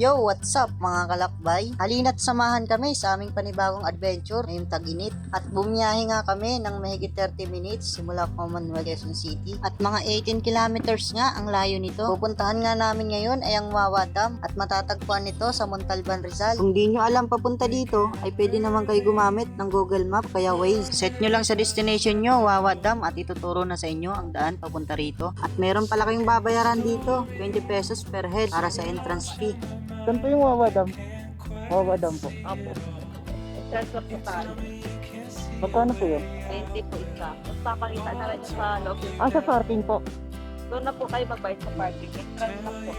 Yo, what's up mga kalakbay? Halina't samahan kami sa aming panibagong adventure ngayong tag-init. At bumiyahe nga kami ng mahigit 30 minutes simula Commonwealth, Quezon City. At mga 18 kilometers nga ang layo nito. Pupuntahan nga namin ngayon ay ang Wawa Dam at matatagpuan nito sa Montalban, Rizal. Kung di nyo alam papunta dito, ay pwede naman kayo gumamit ng Google Map kaya Waze. Set nyo lang sa destination nyo, Wawa Dam, at ituturo na sa inyo ang daan papunta rito. At meron pala kayong babayaran dito, 20 pesos per head para sa entrance fee. Saan po yung Wawa Dam? Wawa Dam po. Opo. Transfer po tayo. Magkano po yun? 20 po isa. Tapos papakita na rin sa loob Ah, sa parking po. Doon na po kayo magbayad sa parking. Entrance lang po.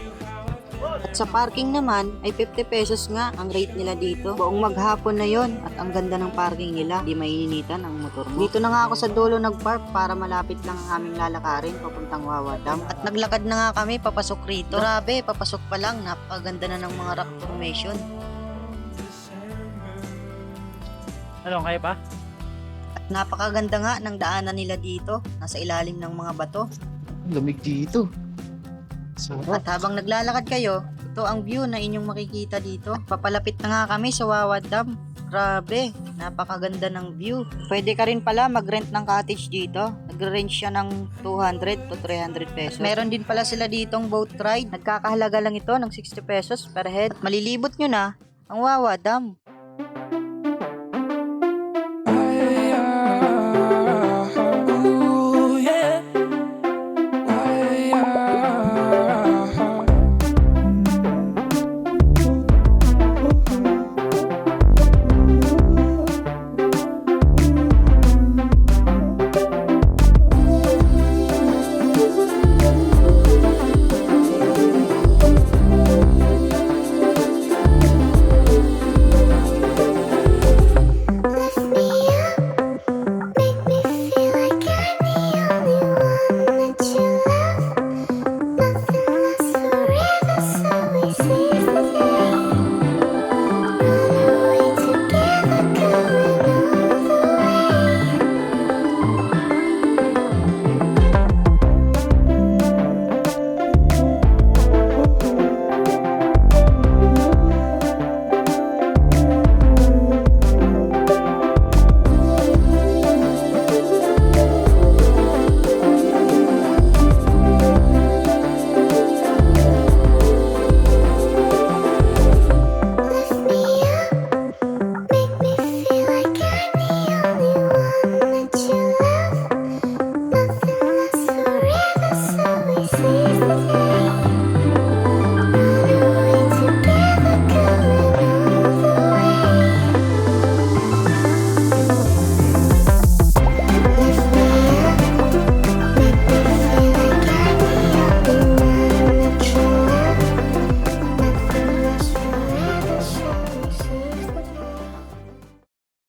At sa parking naman ay 50 pesos nga ang rate nila dito. Buong maghapon na yon at ang ganda ng parking nila. Di maininitan ang motor mo. Dito na nga ako sa dulo nagpark para malapit lang ang aming lalakarin papuntang Wawa Dam. At naglakad na nga kami papasok rito. Grabe, papasok pa lang. Napakaganda na ng mga rock formation. Ano, kaya pa? At napakaganda nga ng daanan nila dito. Nasa ilalim ng mga bato. Lamig dito. Sarap. At habang naglalakad kayo, ito ang view na inyong makikita dito. At papalapit na nga kami sa Wawa Dam. Grabe, napakaganda ng view. Pwede ka rin pala mag-rent ng cottage dito. Nagre-range siya ng 200 to 300 pesos. At meron din pala sila ditong boat ride. Nagkakahalaga lang ito ng 60 pesos per head. At malilibot nyo na ang Wawa Dam.